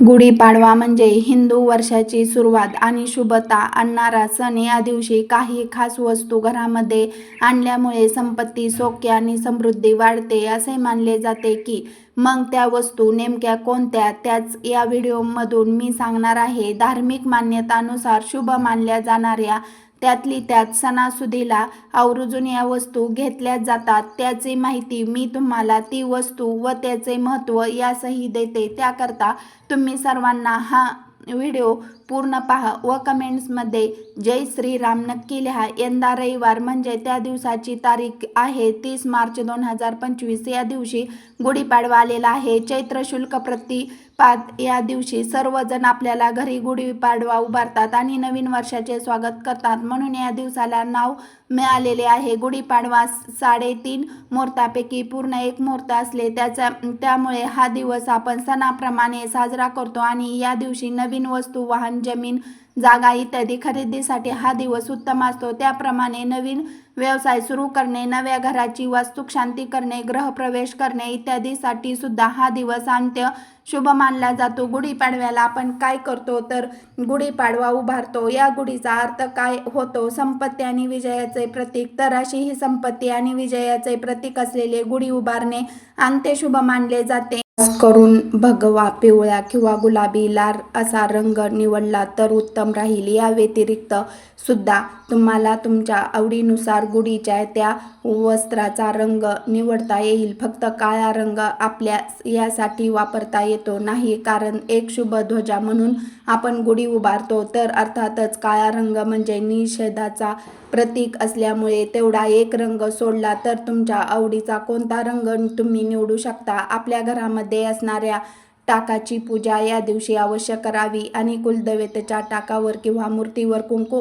गुढीपाडवा म्हणजे हिंदू वर्षाची सुरुवात आणि शुभता आणणारा सण. या दिवशी काही खास वस्तू घरामध्ये आणल्यामुळे संपत्ती सौख्य आणि समृद्धी वाढते असे मानले जाते की मग त्या वस्तू नेमक्या कोणत्या? त्याच या व्हिडिओमधून मी सांगणार आहे. धार्मिक मान्यतानुसार शुभ मानल्या जाणाऱ्या त्यातली त्यात सणासुदीला आवर्जून या वस्तू घेतल्या जातात. त्याची माहिती मी तुम्हाला ती वस्तू व त्याचे महत्त्व यासही देते. त्याकरता तुम्ही सर्वांना हा व्हिडिओ पूर्ण पहा व कमेंट्समध्ये जय श्रीराम नक्की लिहा. यंदा रविवार म्हणजे त्या दिवसाची तारीख आहे. तीस मार्च दोन हजार पंचवीस. या दिवशी गुढीपाडवा आलेला आहे. चैत्र शुल्क प्रति प्रतिपाद या दिवशी सर्वजण आपल्याला घरी गुढीपाडवा उभारतात आणि नवीन वर्षाचे स्वागत करतात. म्हणून या दिवसाला नाव मिळालेले आहे. गुढीपाडवा साडेतीन मुहूर्तापैकी पूर्ण एक मुहूर्त असले त्याचा त्यामुळे हा दिवस आपण सणाप्रमाणे साजरा करतो आणि या दिवशी नवीन वस्तू वाहन जमीन जागा इत्यादी खरेदीसाठी हा दिवस उत्तम असतो. त्याप्रमाणे नवीन व्यवसाय सुरू करणे नव्या घराची वास्तुक शांती करणे गृहप्रवेश करणे इत्यादीसाठी सुद्धा हा दिवस अंत्य शुभ मानला जातो. गुढीपाडव्याला आपण काय करतो? तर गुढीपाडवा उभारतो. या गुढीचा अर्थ काय होतो? संपत्ती आणि विजयाचे प्रतीक. तर अशी ही संपत्ती आणि विजयाचे प्रतीक असलेले गुढी उभारणे अंत्य शुभ मानले जाते. करून भगवा पिवळा किंवा गुलाबी लाल असा रंग निवडला तर उत्तम राहील. या व्यतिरिक्त सुद्धा तुम्हाला तुमच्या आवडीनुसार गुढीच्या त्या वस्त्राचा रंग निवडता येईल. फक्त काळा रंग आपल्या यासाठी वापरता येतो नाही कारण एक शुभ ध्वजा म्हणून आपण गुढी उभारतो तर अर्थातच काळा रंग म्हणजे निषेधाचा प्रतीक असल्यामुळे तेवढा एक रंग सोडला तर तुमच्या आवडीचा कोणता रंग तुम्ही निवडू शकता? आपल्या घरामध्ये असणाऱ्या टाकाची पूजा या दिवशी अवश्य करावी आणि कुलदेवतेच्या टाकावर किंवा मूर्तीवर कुंकू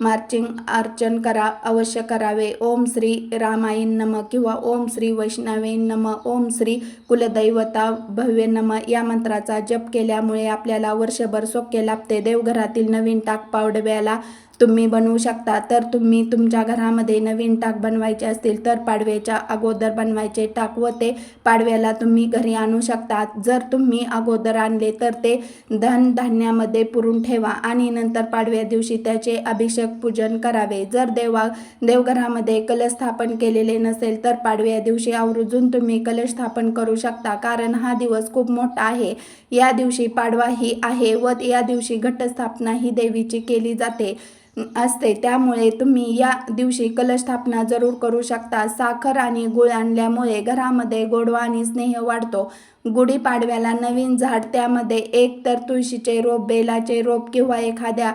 मार्चिंग अर्चन करा अवश्य करावे. ओम श्री रामायण नम किंवा ओम श्री वैष्णवे नम ओम श्री कुलदैवता भव्य नम या मंत्राचा जप केल्यामुळे आपल्याला वर्षभर सोके लाभते. देवघरातील नवीन टाक पावडव्याला तुम्ही बनवू शकता. तर तुम्ही तुमच्या घरामध्ये नवीन टाक बनवायचे असतील तर पाडव्याच्या अगोदर बनवायचे टाक व ते पाडव्याला तुम्ही घरी आणू शकता. जर तुम्ही अगोदर आणले तर ते धनधान्यामध्ये पुरून ठेवा आणि नंतर पाडव्या दिवशी त्याचे अभिषेक पूजन करावे. जर देवा देवघरामध्ये कलश स्थापन केलेले नसेल तर पाडव्या दिवशी आवर्जून तुम्ही कलश स्थापन करू शकता. कारण हा दिवस खूप मोठा आहे. या दिवशी पाडवा ही आहे व या दिवशी घटस्थापना ही देवीची केली जाते. असते. त्यामुळे तुम्ही या दिवशी कलशस्थापना जरूर करू शकता. साखर आणि गुळ आणल्यामुळे घरामध्ये गोडवा आणि स्नेह वाढतो. गुढीपाडव्याला नवीन झाड त्यामध्ये एक तर तुळशीचे रोप बेलाचे रोप किंवा एखाद्या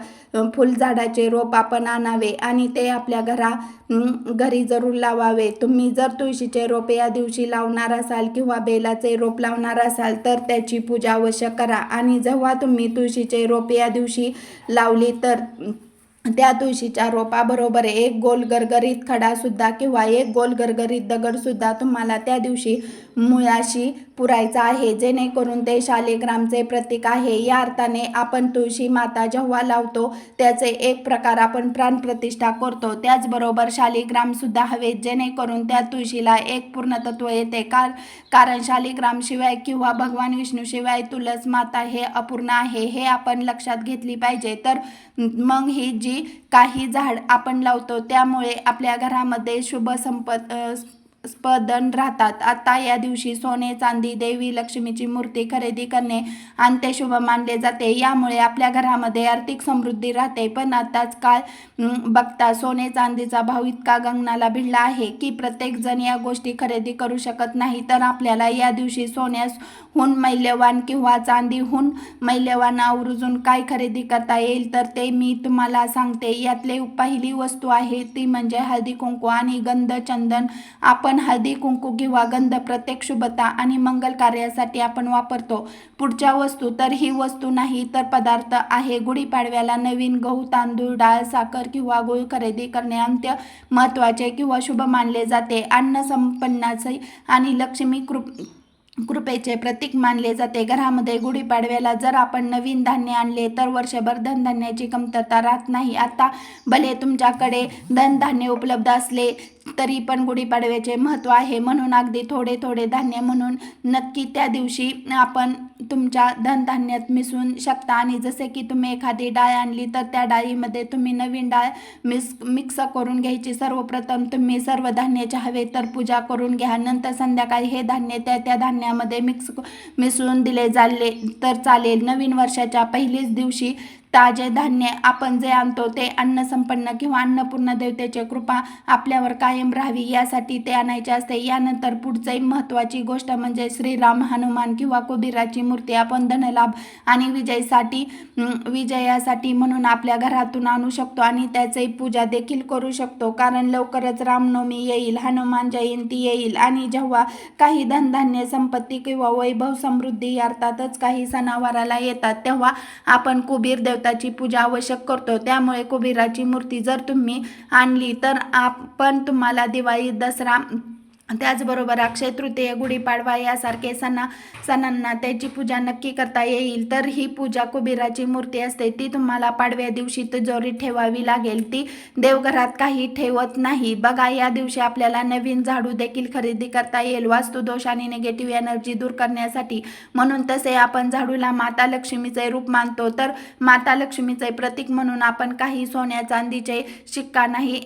फुलझाडाचे रोप आपण आणावे आणि ते आपल्या घरा घरी जरूर लावावे. तुम्ही जर तुळशीचे रोप या दिवशी लावणार असाल किंवा बेलाचे रोप लावणार असाल तर त्याची पूजा अवश्य करा. आणि जेव्हा तुम्ही तुळशीचे रोप या दिवशी लावली तर त्या तुळशीच्या रोपाबरोबर एक गोल गरगरीत खडासुद्धा किंवा एक गोल गरगरीत दगडसुद्धा तुम्हाला त्या दिवशी मुळाशी पुरायचा आहे. जेणेकरून ते शालिग्रामचे प्रतीक आहे. या अर्थाने आपण तुळशी माता जेव्हा लावतो त्याचे एक प्रकार आपण प्राणप्रतिष्ठा करतो. त्याचबरोबर शालिग्रामसुद्धा हवे जेणेकरून त्या तुळशीला एक पूर्णतत्व येते. कार कारण शालिग्रामशिवाय किंवा भगवान विष्णूशिवाय तुळस माता हे अपूर्ण आहे हे आपण लक्षात घेतली पाहिजे. तर मग ही जी काही झाड आपण लावतो त्यामुळे आपल्या घरामध्ये शुभ संपत स्पदन राहतात. आता या दिवशी सोने चांदी देवी लक्ष्मीची मूर्ती खरेदी करणे अंत्यशुभ मानले जाते. यामुळे आपल्या घरामध्ये आर्थिक समृद्धी राहते. पण आताच काळ बघता सोने चांदीचा भाव इतका गंगनाला भिडला आहे की प्रत्येक जण या गोष्टी खरेदी करू शकत नाही. तर आपल्याला या दिवशी सोन्याहून मैल्यवान किंवा चांदीहून मैल्यवान आवर्जून काय खरेदी करता येईल तर ते मी तुम्हाला सांगते. यातले पहिली वस्तू आहे ती म्हणजे हळदी कुंकू आणि गंध चंदन. आपण हळदी कुंकू किंवा गंध प्रत्येक शुभता आणि मंगल कार्यासाठी आपण वापरतो. पुढच्या वस्तू तर ही वस्तू नाही तर पदार्थ आहे. गुढीपाडव्याला नवीन गहू तांदूळ डाळ साखर किंवा गुळ खरेदी करणे अंत्य महत्त्वाचे किंवा शुभ मानले जाते. अन्न संपन्नाचे आणि लक्ष्मी कृप कृपेचे प्रतीक मानले जाते. घरामध्ये गुढीपाडव्याला जर आपण नवीन धान्य आणले तर वर्षभर धनधान्याची कमतरता राहत नाही. आता भले तुमच्याकडे धनधान्य उपलब्ध असले तरी पण गुढीपाडव्याचे महत्त्व आहे म्हणून अगदी थोडे थोडे धान्य म्हणून नक्की त्या दिवशी आपण तुमच्या धनधान्यात मिसळून शकता. आणि जसे की तुम्ही एखादी डाळ आणली तर त्या डाळीमध्ये तुम्ही नवीन डाळ मिक्स मिक्स करून घ्यायची. सर्वप्रथम तुम्ही सर्व धान्याचे हवे तर पूजा करून घ्या. नंतर संध्याकाळी हे धान्य त्या त्या धान्यामध्ये मिक्स मिसळून दिले जाले तर चालेल. नवीन वर्षाच्या पहिलेच दिवशी ताजे धान्य आपण जे आणतो ते अन्नसंपन्न किंवा अन्नपूर्ण देवतेची कृपा आपल्यावर कायम राहावी यासाठी ते आणायचे असते. यानंतर पुढचंही महत्त्वाची गोष्ट म्हणजे श्रीराम हनुमान किंवा कुबीराची मूर्ती आपण धनलाभ आणि विजयसाठी विजयासाठी म्हणून आपल्या घरातून आणू शकतो आणि त्याची पूजा देखील करू शकतो. कारण लवकरच रामनवमी येईल हनुमान जयंती येईल आणि जेव्हा काही धनधान्य संपत्ती किंवा वैभव समृद्धी अर्थातच काही सणावाराला येतात तेव्हा आपण कुबीर देवताची पूजा आवश्यक करतो. त्यामुळे कुबेराची मूर्ती जर तुम्ही आणली तर आपण तुम्हाला दिवाळी दसरा त्याचबरोबर अक्षय तृतीय गुढीपाडवा यासारखे सणा सणांना त्याची पूजा नक्की करता येईल. तर ही पूजा कुबेराची मूर्ती असते. ती तुम्हाला पाडव्या दिवशी तिजोरी ठेवावी लागेल. ती देवघरात काही ठेवत नाही. बघा या दिवशी आपल्याला नवीन झाडू देखील खरेदी करता येईल. वास्तुदोष आणि निगेटिव्ह एनर्जी दूर करण्यासाठी म्हणून तसे आपण झाडूला माता लक्ष्मीचे रूप मानतो. तर माता लक्ष्मीचे प्रतीक म्हणून आपण काही सोन्या चांदीचे शिक्का नाही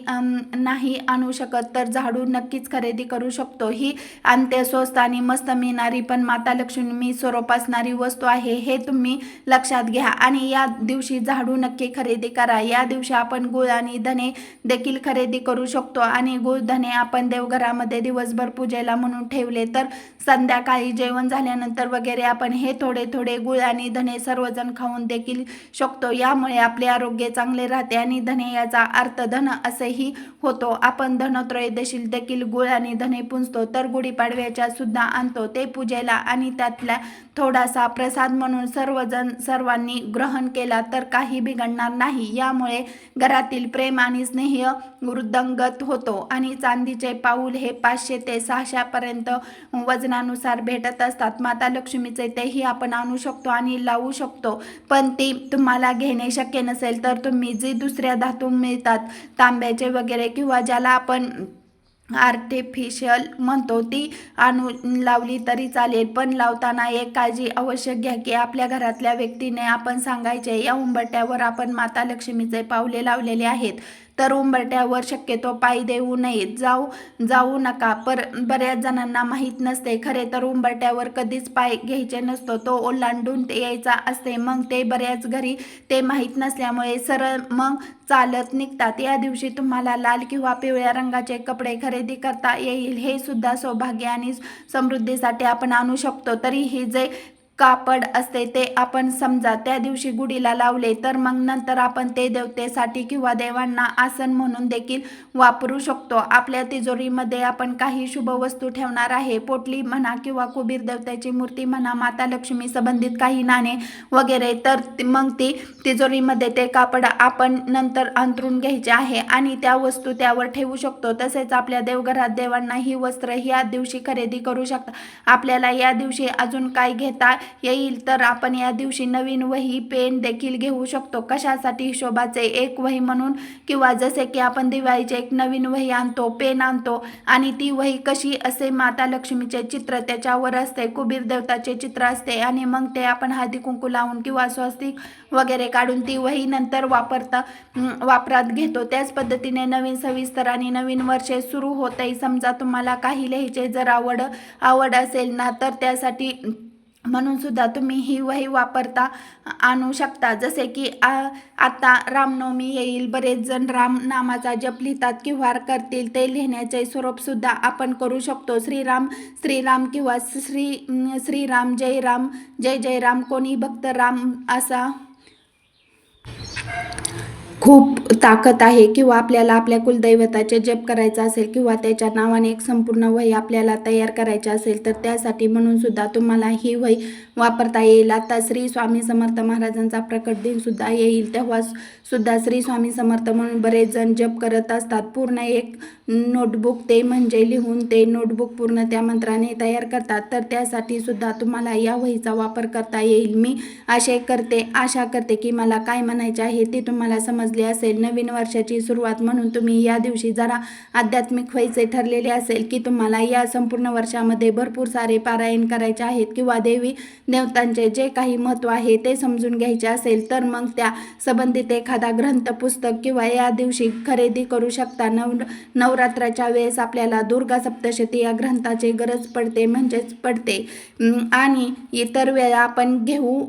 नाही आणू शकत. तर झाडू नक्कीच खरेदी करू शकतो. ही अंत्य स्वस्त आणि मस्त मिळणारी पण माता लक्ष्मी स्वरूप असणारी वस्तू आहे हे तुम्ही लक्षात घ्या. आणि या दिवशी झाडू नक्की खरेदी करा. या दिवशी आपण गुळ आणि धने देखील खरेदी करू शकतो. आणि गुळ धने आपण देवघरामध्ये दिवसभर पूजेला म्हणून ठेवले तर संध्याकाळी जेवण झाल्यानंतर वगैरे आपण हे थोडे थोडे गुळ आणि धने सर्वजण खाऊन देखील शकतो. यामुळे आपले आरोग्य चांगले राहते आणि धने याचा अर्थ धन असेही होतो. आपण धनत्रयोदशील देखील गुळ आणि धने पुंजतो तर गुढीपाडव्याच्या सुद्धा आणतो. ते पूजेला आणि त्यातला थोडासा प्रसाद म्हणून सर्वजण सर्वांनी ग्रहण केला तर काही बिघडणार नाही. यामुळे घरातील प्रेम आणि स्नेह वृद्धंगत होतो आणि चांदीचे पाऊल हे पाचशे ते सहाशेपर्यंत वजनानुसार भेटत असतात. माता लक्ष्मीचे तेही आपण आणू शकतो आणि लावू शकतो. पण ती तुम्हाला घेणे शक्य नसेल तर तुम्ही जी दुसऱ्या धातू मिळतात तांब्याचे वगैरे किंवा ज्याला आपण आर्टिफिशियल म्हणतो ती. आणून लावली तरी चालेल पण लावताना एक काळजी आवश्यक घ्या की आपल्या घरातल्या व्यक्तीने आपण सांगायचे या उंबरट्यावर आपण माता लक्ष्मीचे पावले लावलेले आहेत. तर उंबरट्यावर शक्यतो पाय देऊ नये. जाऊ जाऊ नका. पर बऱ्याच जणांना माहीत नसते. खरे तर उंबरट्यावर कधीच पाय घ्यायचे नसतो. तो ओलांडून यायचा असते. मग ते बऱ्याच घरी ते माहीत नसल्यामुळे सरळ मग चालत निघतात. या दिवशी तुम्हाला लाल किंवा पिवळ्या रंगाचे कपडे खरेदी करता येईल. हे सुद्धा सौभाग्य आणि समृद्धीसाठी आपण आणू शकतो. तरीही जे कापड असते ते आपण समजा त्या दिवशी गुढीला लावले तर मग नंतर आपण ते देवतेसाठी किंवा देवांना आसन म्हणून देखील वापरू शकतो. आपल्या तिजोरीमध्ये आपण काही शुभ वस्तू ठेवणार आहे. पोटली म्हणा किंवा कुबीर देवतेची मूर्ती म्हणा माता लक्ष्मी संबंधित काही नाणे वगैरे तर मग ती तिजोरीमध्ये ते कापड आपण नंतर अंतरून घ्यायचे आहे आणि त्या वस्तू त्यावर ठेवू शकतो. तसेच आपल्या देवघरात देवांना ही वस्त्र या दिवशी खरेदी करू शकता. आपल्याला या दिवशी अजून काय घेता येईल तर आपण या दिवशी नवीन वही पेन देखील घेऊ शकतो. कशासाठी? हिशोबाचे एक वही म्हणून किंवा जसे की आपण दिवाळीचे एक नवीन वही आणतो पेन आणतो आणि ती वही कशी असे माता लक्ष्मीचे चित्र त्याच्यावर असते कुबीर देवताचे चित्र असते आणि मग ते आपण हळदी कुंकू लावून किंवा स्वस्तिक वगैरे काढून ती वही नंतर वापरता वापरात घेतो. त्याच पद्धतीने नवीन सविस्तर आणि नवीन वर्षे सुरू होते समजा तुम्हाला काही लिहायचे जर आवड आवड असेल ना तर त्यासाठी म्हणून सुद्धा तुम्ही ही वही वापरता आणू शकता. जसे की आ- आता रामनवमी येईल बरेच जण राम नामाचा जप लिहितात किंवा करतील ते लिहिण्याचे स्वरूप सुद्धा आपण करू शकतो. श्रीराम श्रीराम किंवा श्री श्रीराम जय राम जय जय राम कोणी भक्त राम असा? खूप ताकद आहे किंवा आपल्याला आपल्या कुलदैवताचे जप करायचा असेल किंवा त्याच्या नावाने एक संपूर्ण वही आपल्याला तयार करायची असेल तर त्यासाठी म्हणून सुद्धा तुम्हाला ही वही वापरता येईल. आता श्री स्वामी समर्थ महाराजांचा प्रकट दिन सुद्धा येईल तेव्हा सुद्धा श्री स्वामी समर्थ म्हणून बरेच जण जप करत असतात. पूर्ण एक नोटबुक ते म्हणजे लिहून ते नोटबुक पूर्ण त्या मंत्राने तयार करतात. तर त्यासाठी सुद्धा तुम्हाला या वहीचा वापर करता येईल. मी आशय करते आशा करते की मला काय म्हणायचे आहे ते तुम्हाला समज समजली असेल नवीन वर्षाची सुरुवात म्हणून तुम्ही या दिवशी जरा आध्यात्मिक व्हायचे ठरलेले असेल की तुम्हाला या संपूर्ण वर्षामध्ये भरपूर सारे पारायण करायचे आहेत किंवा देवी देवतांचे जे काही महत्त्व आहे ते समजून घ्यायचे असेल तर मग त्या संबंधित एखादा ग्रंथ पुस्तक किंवा या दिवशी खरेदी करू शकता. नव नवरात्राच्या वेळेस आपल्याला दुर्गा सप्तशती या ग्रंथाची गरज पडते म्हणजेच पडते. आणि इतर वेळा आपण घेऊ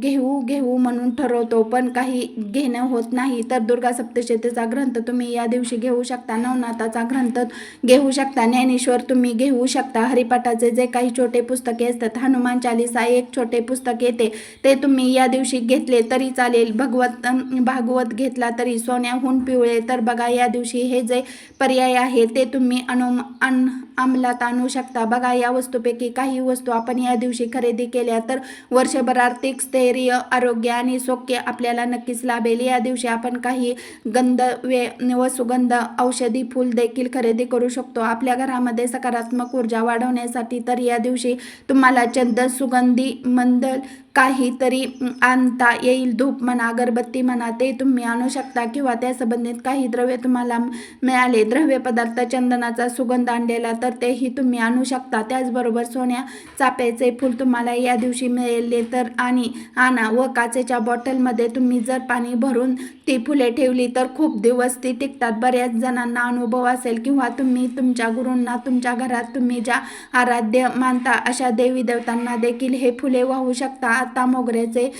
घेऊ घेऊ म्हणून ठरवतो पण काही घेणं होत नाही. तर दुर्गा सप्तशतीचा ग्रंथ तुम्ही या दिवशी घेऊ शकता नवनाथाचा ग्रंथ घेऊ शकता ज्ञानेश्वर तुम्ही घेऊ शकता हरिपाठाचे जे काही छोटे पुस्तके असतात हनुमान चालिसा एक छोटे पुस्तक येते ते तुम्ही या दिवशी घेतले तरी चालेल भगवत भागवत घेतला तरी सोन्याहून पिवळे तर बघा या दिवशी हे जे पर्याय आहे ते तुम्ही अनुम अन अंमलात आणू शकता. बघा या वस्तूपैकी काही वस्तू आपण या दिवशी खरेदी केल्या तर वर्षभर आर्थिक स्थैर्य आरोग्य आणि सौख्य आपल्याला नक्कीच लाभेल. या दिवशी आपण काही गंध वे व सुगंध औषधी फूल देखील खरेदी करू शकतो. आपल्या घरामध्ये सकारात्मक ऊर्जा वाढवण्यासाठी तर या दिवशी तुम्हाला चंद सुगंधी मंदल काहीतरी आणता येईल धूप म्हणा अगरबत्ती म्हणा ते तुम्ही आणू शकता किंवा त्या संबंधित काही द्रव्य तुम्हाला मिळाले. द्रव्य पदार्थ चंदनाचा सुगंध आणलेला तर तेही तुम्ही आणू शकता. त्याचबरोबर सोन्या चाप्याचे फूल तुम्हाला या दिवशी मिळाले तर आणि आणा. व काचेच्या बॉटलमध्ये तुम्ही जर पाणी भरून ती फुले ठेवली तर खूप दिवस ती टिकतात. बऱ्याच जणांना अनुभव असेल किंवा तुम्ही तुमच्या गुरूंना तुमच्या घरात तुम्ही ज्या आराध्य मानता अशा देवी देवतांना देखील हे फुले वाहू शकता. आता मोगऱ्याचे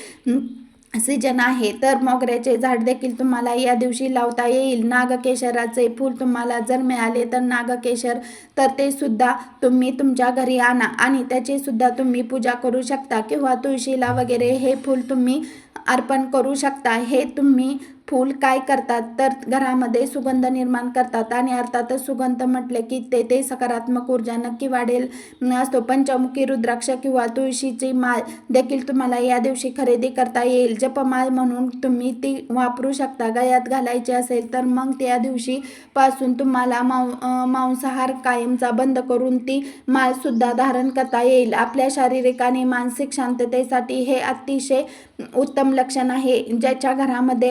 सीजन आहे. तर मोगऱ्याचे झाड देखील तुम्हाला या दिवशी लावता येईल. नागकेशराचे फूल तुम्हाला जर मिळाले तर नागकेशर तर ते सुद्धा तुम्ही तुमच्या घरी आणा. आणि त्याची सुद्धा तुम्ही पूजा करू शकता किंवा तुळशीला वगैरे हे फूल तुम्ही अर्पण करू शकता. हे तुम्ही फूल काय करतात तर घरामध्ये सुगंध निर्माण करतात. आणि अर्थातच सुगंध म्हटले की ते ते सकारात्मक ऊर्जा नक्की वाढेल असतो. पंचमुखी रुद्राक्ष किंवा तुळशीची माळ देखील तुम्हाला या दिवशी खरेदी करता येईल. जपमाळ म्हणून तुम्ही ती वापरू शकता. गळ्यात घालायची असेल तर मग त्या दिवशी पासून तुम्हाला मां मांसाहार कायमचा बंद करून ती माळसुद्धा धारण करता येईल. आपल्या शारीरिक आणि मानसिक शांततेसाठी हे अतिशय उत्तम लक्षण आहे. ज्याच्या घरामध्ये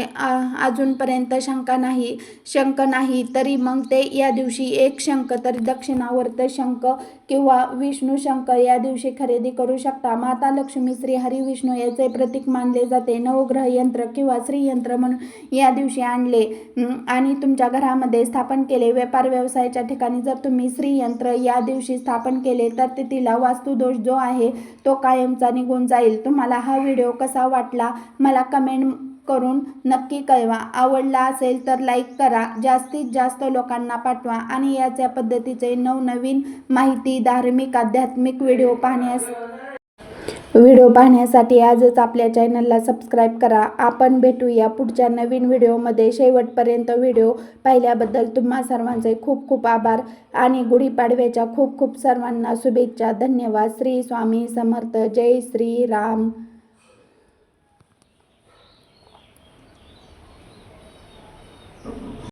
अजूनपर्यंत शंका नाही शंक नाही तरी मग ते या दिवशी एक शंक तरी दक्षिणावर्त शंक किंवा विष्णू शंकर या दिवशी खरेदी करू शकता. माता लक्ष्मी श्री हरी विष्णू याचे प्रतीक मानले जाते. नवग्रह यंत्र किंवा श्रीयंत्र म्हणून या दिवशी आणले. आणि तुमच्या घरामध्ये स्थापन केले. व्यापार व्यवसायाच्या ठिकाणी जर तुम्ही श्रीयंत्र या दिवशी स्थापन केले तर तिला वास्तुदोष जो आहे तो कायमचा निघून जाईल. तुम्हाला हा व्हिडिओ कसा वाटला? मला कमेंट करून नक्की कळवा. आवडला असेल तर लाईक करा. जास्तीत जास्त लोकांना पाठवा आणि याच्या पद्धतीचे नवनवीन माहिती धार्मिक आध्यात्मिक व्हिडिओ पाहण्यास व्हिडिओ पाहण्यासाठी आजच आपल्या चॅनलला सबस्क्राईब करा. आपण भेटूया पुढच्या नवीन व्हिडिओमध्ये शेवटपर्यंत व्हिडिओ पाहिल्याबद्दल तुम्हा सर्वांचे खूप खूप आभार आणि गुढीपाडव्याच्या खूप खूप सर्वांना शुभेच्छा. धन्यवाद. श्री स्वामी समर्थ. जय श्री राम.